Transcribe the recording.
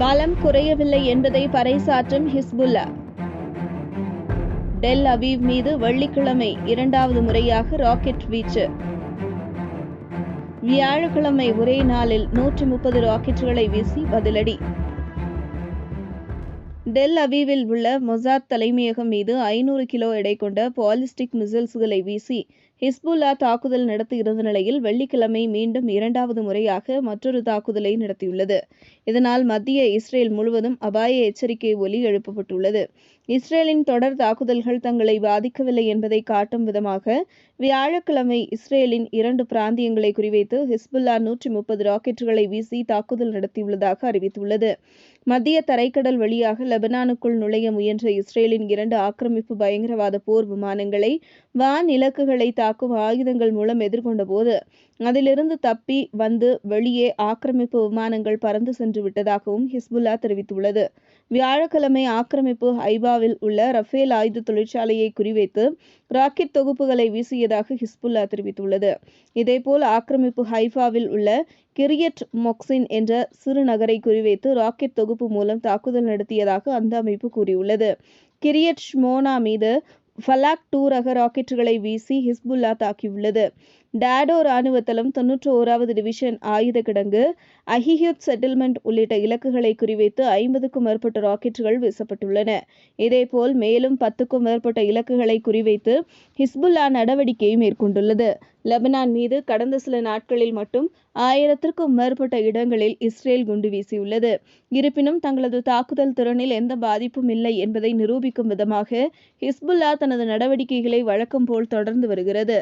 பலம் குறையவில்லை என்பதை பறைசாற்றும் ஹிஸ்புல்லா. டெல் அவீவ் மீது வெள்ளிக்கிழமை இரண்டாவது முறையாக ராக்கெட் வீச்சு. வியாழக்கிழமை ஒரே நாளில் நூற்று முப்பது ராக்கெட்டுகளை வீசி பதிலடி. டெல் அவீவில் உள்ள மொசாத் தலைமையகம் மீது ஐநூறு கிலோ எடை கொண்ட பாலிஸ்டிக் மிசைல்ஸ்களை வீசி ஹிஸ்புல்லா தாக்குதல் நடத்தியிருந்த நிலையில் வெள்ளிக்கிழமை மீண்டும் இரண்டாவது முறையாக மற்றொரு தாக்குதலை நடத்தியுள்ளது. இதனால் மத்திய இஸ்ரேல் முழுவதும் அபாய எச்சரிக்கை ஒலி எழுப்பப்பட்டுள்ளது. இஸ்ரேலின் தொடர் தாக்குதல்கள் தங்களை பாதிக்கவில்லை என்பதை காட்டும் விதமாக வியாழக்கிழமை இஸ்ரேலின் இரண்டு பிராந்தியங்களை குறிவைத்து ஹிஸ்புல்லா நூற்றி முப்பது ராக்கெட்டுகளை வீசி தாக்குதல் நடத்தியுள்ளதாக அறிவித்துள்ளது. மத்திய தரைக்கடல் வழியாக லெபனானுக்குள் நுழைய முயன்ற இஸ்ரேலின் இரண்டு ஆக்கிரமிப்பு பயங்கரவாத போர் விமானங்களை வான் இலக்குகளை தாக்கும் ஆயுதங்கள் மூலம் எதிர்கொண்டபோது அதிலிருந்து தப்பி வந்து வெளியே ஆக்கிரமிப்பு விமானங்கள் பறந்து சென்று விட்டதாகவும் ஹிஸ்புல்லா தெரிவித்துள்ளது. வியாழக்கிழமை ஆக்கிரமிப்பு ஐபா ஹைபாவில் உள்ள ரஃபேல் ஆயுத தொழிற்சாலையை குறிவைத்து ராக்கெட் தொகுப்புகளை வீசியதாக ஹிஸ்புல்லா தெரிவித்துள்ளது. இதேபோல் ஆக்கிரமிப்பு ஹைஃபாவில் உள்ள கிரியட் மொக்சின் என்ற சிறு நகரை குறிவைத்து ராக்கெட் தொகுப்பு மூலம் தாக்குதல் நடத்தியதாக அந்த அமைப்பு கூறியுள்ளது. கிரியட் ஷ்மோனா மீது ஃபலாக் டூ ரக ராக்கெட்டுகளை வீசி ஹிஸ்புல்லா தாக்கியுள்ளது. டாடோ ராணுவ தளம் தொன்னூற்றி ஓராவது டிவிஷன் ஆயுத கிடங்கு அஹிஹியுத் செட்டில்மெண்ட் உள்ளிட்ட இலக்குகளை குறிவைத்து ஐம்பதுக்கும் மேற்பட்ட ராக்கெட்டுகள் வீசப்பட்டுள்ளன. இதேபோல் மேலும் பத்துக்கும் மேற்பட்ட இலக்குகளை குறிவைத்து ஹிஸ்புல்லா நடவடிக்கையை மேற்கொண்டுள்ளது. லெபனான் மீது கடந்த சில நாட்களில் மட்டும் ஆயிரத்திற்கும் மேற்பட்ட இடங்களில் இஸ்ரேல் குண்டு வீசியுள்ளது. இருப்பினும் தங்களது தாக்குதல் திறனில் எந்த பாதிப்பும் இல்லை என்பதை நிரூபிக்கும் விதமாக ஹிஸ்புல்லா தனது நடவடிக்கைகளை வழக்கம் போல் தொடர்ந்து வருகிறது.